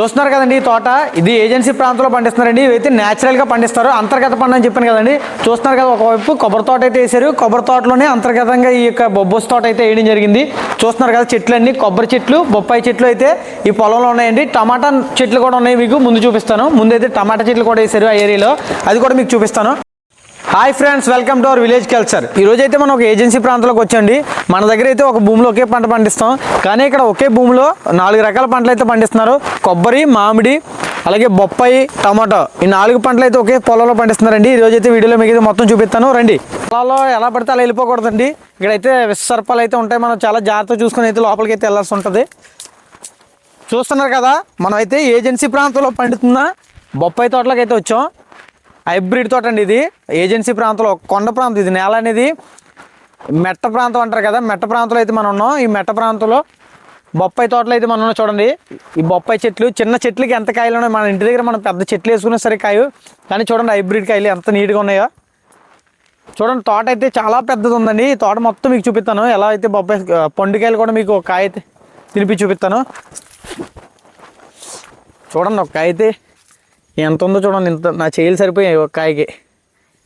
చూస్తున్నారు కదండి ఈ తోట. ఇది ఏజెన్సీ ప్రాంతంలో పండిస్తున్నారండి. ఇవైతే న్యాచురల్గా పండిస్తారు. అంతర్గత పండు అని చెప్పాను కదండి. చూస్తున్నారు కదా ఒకవైపు కొబ్బరి తోట అయితే వేసారు కొబ్బరి తోటలోనే అంతర్గతంగా ఈ యొక్క బొబ్బోస్ తోట అయితే వేయడం జరిగింది. చూస్తున్నారు కదా చెట్లు అన్ని కొబ్బరి చెట్లు బొప్పాయి చెట్లు అయితే ఈ పొలంలో ఉన్నాయండి. టమాటా చెట్లు కూడా ఉన్నాయి మీకు. ముందు చూపిస్తాను. ముందు అయితే టమాటా చెట్లు కూడా వేసారు ఆ ఏరియాలో. అది కూడా మీకు చూపిస్తాను. Hi friends welcome to our village culture. ఈ రోజు అయితే మనం ఒక ఏజెన్సీ ప్రాంతంలోకి వచ్చండి మన దగ్గర అయితే ఒక భూమిలో ఒకే పంట పండిస్తాం. కానీ ఇక్కడ ఒకే భూమిలో నాలుగు రకాల పంటలు అయితే పండిస్తున్నారు. కొబ్బరి మామిడి అలాగే బొప్పాయి టమాటో. ఈ నాలుగు పంటలు అయితే ఒకే పొలంలో పండిస్తున్నారండి. ఈ రోజు అయితే వీడియోలో మీకు అయితే మొత్తం చూపిస్తాను. రండి. పొలాల్లో ఎలా పడితే అలా వెళ్ళిపోకూడదండి. ఇక్కడైతే విసర్పాలు అయితే ఉంటాయి. మనం చాలా జాగ్రత్త చూసుకుని అయితే లోపలికి అయితే వెళ్ళాల్సి ఉంటుంది. చూస్తున్నారు కదా మనం అయితే ఏజెన్సీ ప్రాంతంలో పండుతున్న బొప్పాయి తోటలోకి అయితే వచ్చాం. హైబ్రిడ్ తోట అండి ఇది. ఏజెన్సీ ప్రాంతంలో కొండ ప్రాంతం ఇది నేల అనేది మెట్ట ప్రాంతం అంటారు కదా. మెట్ట ప్రాంతంలో అయితే మనం ఉన్నాం. ఈ మెట్ట ప్రాంతంలో బొప్పాయి తోటలు అయితే మనం ఉన్నాం చూడండి. ఈ బొప్పాయి చెట్లు చిన్న చెట్లకి ఎంత కాయలు ఉన్నాయి మన ఇంటి దగ్గర మనం పెద్ద చెట్లు వేసుకునే సరే కాయలు. కానీ చూడండి హైబ్రిడ్ కాయలు ఎంత నీట్గా ఉన్నాయో. చూడండి తోట అయితే చాలా పెద్దది ఉందండి. ఈ తోట మొత్తం మీకు చూపిస్తాను. ఎలా అయితే బొప్పాయి పండుకాయలు కూడా మీకు ఒక కాయ అయితే తినిపి చూపిస్తాను. చూడండి ఒక కాయ అయితే ఎంత ఉందో చూడండి ఇంత నా చేయలు సరిపోయాయి ఒక కాయకి.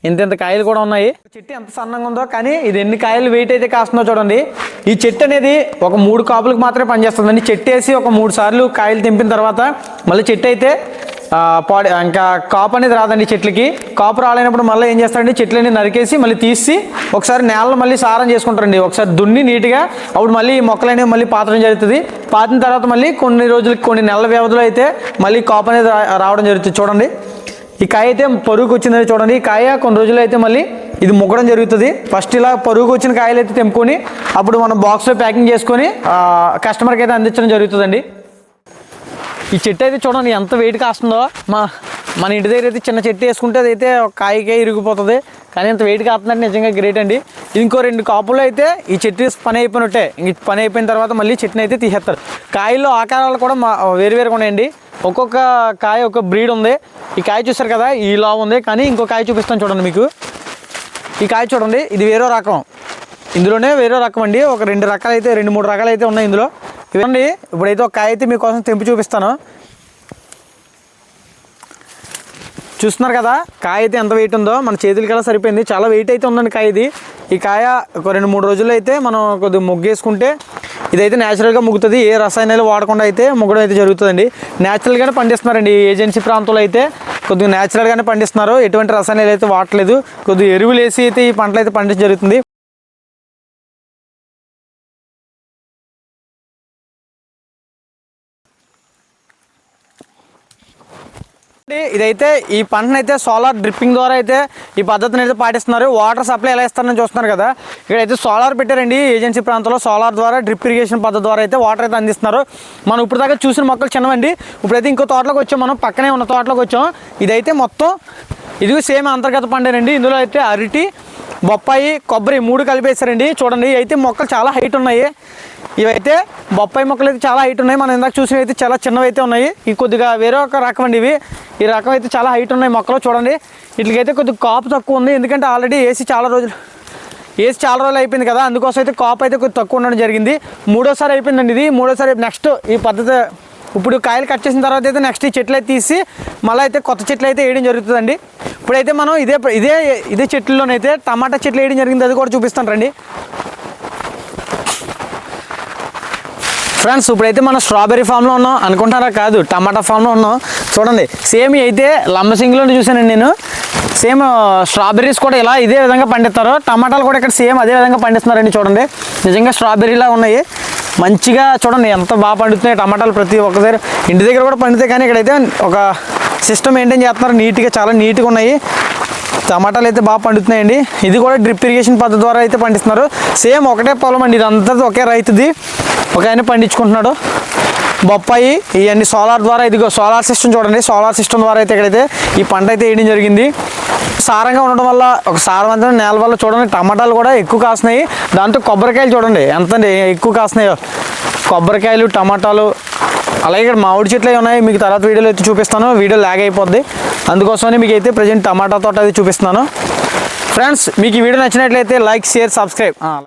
ఇంత ఇంత కాయలు కూడా ఉన్నాయి. చెట్టు ఎంత సన్నంగా ఉందో కానీ ఇది ఎన్ని కాయలు వెయిట్ అయితే కాస్తుందో చూడండి. ఈ చెట్టు అనేది ఒక మూడు కాపులకు మాత్రమే పనిచేస్తుందండి. చెట్టు వేసి ఒక మూడు సార్లు కాయలు తెంపిన తర్వాత మళ్ళీ చెట్టు అయితే పాడి ఇంకా కాపు అనేది రాదండి చెట్లకి. కాపు రాలేనప్పుడు మళ్ళీ ఏం చేస్తారండి? చెట్లని నరికేసి మళ్ళీ తీసి ఒకసారి నేలను మళ్ళీ సారం చేసుకుంటారండి. ఒకసారి దున్ని నీట్గా అప్పుడు మళ్ళీ ఈ మొక్కలనేవి మళ్ళీ పాతడం జరుగుతుంది. పాతిన తర్వాత మళ్ళీ కొన్ని రోజులకి కొన్ని నెలల వ్యవధిలో అయితే మళ్ళీ కాపు అనేది రా- రావడం జరుగుతుంది. చూడండి. ఈ కాయ అయితే పరుగుకు వచ్చిందని చూడండి. ఈ కాయ కొన్ని రోజులు అయితే మళ్ళీ ఇది ముగ్గడం జరుగుతుంది. ఫస్ట్ ఇలా పరుగుకు వచ్చిన కాయలు అయితే తెంపుకొని అప్పుడు మనం బాక్స్లో ప్యాకింగ్ చేసుకొని కస్టమర్కి అయితే అందించడం జరుగుతుందండి. ఈ చెట్టు అయితే చూడండి ఎంత వెయిట్ కాస్తుందో. మా మన ఇంటి దగ్గర అయితే చిన్న చెట్టు వేసుకుంటే అది అయితే కాయకే ఇరిగిపోతుంది. కానీ ఇంత వెయిట్ కాస్తుందంటే నిజంగా గ్రేట్ అండి. ఇంకో రెండు కాపులు అయితే ఈ చెట్టు పని అయిపోయినట్టే. ఇంక పని అయిపోయిన తర్వాత మళ్ళీ చెట్టుని అయితే తీసేస్తారు. కాయల్లో ఆకారాలు కూడా మా వేరు వేరుగా ఉన్నాయండి. ఒక్కొక్క కాయ ఒక బ్రీడ్ ఉంది. ఈ కాయ చూస్తారు కదా ఈ ఇలా ఉంది. కానీ ఇంకో కాయ చూపిస్తాను చూడండి మీకు. ఈ కాయ చూడండి ఇది వేరే రకం. ఇందులోనే వేరే రకం అండి. ఒక రెండు రకాలు అయితే రెండు మూడు రకాలు అయితే ఉన్నాయి ఇందులో. ఇవ్వండి. ఇప్పుడైతే ఒక కాయ అయితే మీకోసం తెంపి చూపిస్తాను. చూస్తున్నారు కదా కాయ అయితే ఎంత వెయిట్ ఉందో. మన చేతులకి ఎలా సరిపోయింది? చాలా వెయిట్ అయితే ఉందండి కాయ ఇది ఈ కాయ ఒక రెండు మూడు రోజుల్లో అయితే మనం కొద్దిగా ముగ్గేసుకుంటే ఇదైతే న్యాచురల్గా ముగ్గుతుంది. ఏ రసాయనాలు వాడకుండా అయితే ముగ్గడం అయితే జరుగుతుందండి. న్యాచురల్గానే పండిస్తున్నారండి. ఏజెన్సీ ప్రాంతంలో అయితే కొద్దిగా న్యాచురల్గానే పండిస్తున్నారు. ఎటువంటి రసాయనాలు అయితే వాడలేదు కొద్దిగా ఎరువులు వేసి అయితే ఈ పంటలు అయితే పండించడం జరుగుతుంది అండి, ఇదైతే ఈ పంటను అయితే సోలార్ డ్రిప్పింగ్ ద్వారా అయితే ఈ పద్ధతిని అయితే పాటిస్తున్నారు. వాటర్ సప్లై ఎలా ఇస్తారని చూస్తున్నారు కదా. ఇక్కడైతే సోలార్ పెట్టారండి. ఏజెన్సీ ప్రాంతంలో సోలార్ ద్వారా డ్రిప్ ఇరిగేషన్ పద్ధతి ద్వారా అయితే వాటర్ అయితే అందిస్తున్నారు. మనం ఇప్పుడు దాకా చూసిన మొక్కలు చిన్నవండి. ఇప్పుడైతే ఇంకో తోటలోకి వచ్చాం మనం. పక్కనే ఉన్న తోటలోకి వచ్చాం. ఇదైతే మొత్తం ఇది సేమ్ అంతర్గత పండేనండి. ఇందులో అయితే అరటి బొప్పాయి కొబ్బరి మూడు కలిపేశారండి. చూడండి అయితే మొక్కలు చాలా హైట్ ఉన్నాయి. ఇవైతే బొప్పాయి మొక్కలు అయితే చాలా హైట్ ఉన్నాయి. మనం ఇందాక చూసినవి అయితే చాలా చిన్నవి అయితే ఉన్నాయి. ఈ కొద్దిగా వేరే ఒక రకం అండి ఇవి. ఈ రకం అయితే చాలా హైట్ ఉన్నాయి మొక్కలు చూడండి. వీటికైతే కొద్దిగా కాపు తక్కువ ఉంది. ఎందుకంటే ఆల్రెడీ ఏసీ చాలా రోజులు ఏసీ చాలా రోజులు అయిపోయింది కదా. అందుకోసం అయితే కాపు అయితే కొద్దిగా తక్కువ ఉండడం జరిగింది. మూడోసారి అయిపోయిందండి ఇది. మూడోసారి నెక్స్ట్ ఈ పద్ధతి ఇప్పుడు కాయలు కట్ చేసిన తర్వాత అయితే నెక్స్ట్ ఈ చెట్లు అయితే తీసి మళ్ళీ అయితే కొత్త చెట్లు అయితే వేయడం జరుగుతుందండి. ఇప్పుడైతే మనం ఇదే ఇదే ఇదే చెట్లలోనైతే టమాటా చెట్లు వేయడం జరిగింది. అది కూడా చూపిస్తాను రండి. ఫ్రెండ్స్ ఇప్పుడైతే మనం స్ట్రాబెర్రీ ఫామ్లో ఉన్నాం. అనుకుంటారా? కాదు టమాటా ఫామ్లో ఉన్నాం. చూడండి సేమ్ అయితే లంబసింగిలో చూశానండి నేను సేమ్ స్ట్రాబెర్రీస్ కూడా ఇలా ఇదే విధంగా పండిస్తారు. టమాటాలు కూడా ఇక్కడ సేమ్ అదే విధంగా పండిస్తున్నారండి చూడండి. నిజంగా స్ట్రాబెర్రీలా ఉన్నాయి. మంచిగా చూడండి ఎంత బాగా పండుతున్నాయి టమాటాలు ప్రతి ఒక్కసారి. ఇంటి దగ్గర కూడా పండితే కానీ ఇక్కడైతే ఒక సిస్టమ్ మెయింటైన్ చేస్తున్నారు. నీట్గా చాలా నీట్గా ఉన్నాయి. టమాటాలు అయితే బాగా పండుతున్నాయండి. ఇది కూడా డ్రిప్ ఇరిగేషన్ పద్ధతి ద్వారా అయితే పండిస్తున్నారు. సేమ్ ఒకటే పొలం అండి. ఇదంతా ఒకే రైతుది. ఒక ఆయన పండించుకుంటున్నాడు. బొప్పాయి ఇవన్నీ సోలార్ ద్వారా ఇదిగో సోలార్ సిస్టమ్ చూడండి. సోలార్ సిస్టమ్ ద్వారా అయితే ఇక్కడైతే ఈ పంట అయితే వేయడం జరిగింది. సారంగా ఉండడం వల్ల ఒక సారవంతమైన నేల వల్ల చూడండి. టమాటాలు కూడా ఎక్కువ కాస్తున్నాయి. దాంతో కొబ్బరికాయలు చూడండి. ఎంత ఎక్కువ కాస్తున్నాయో. కొబ్బరికాయలు టమాటాలు అలాగే ఇక్కడ మామిడి చెట్లు అవి ఉన్నాయి మీకు తర్వాత వీడియోలో అయితే చూపిస్తాను. వీడియో లాగ్ అయిపోద్ది. అందుకోసమని మీకు అయితే ప్రజెంట్ టమాటా తోట అది చూపిస్తున్నాను. ఫ్రెండ్స్ మీకు ఈ వీడియో నచ్చినట్లయితే లైక్ షేర్ సబ్స్క్రైబ్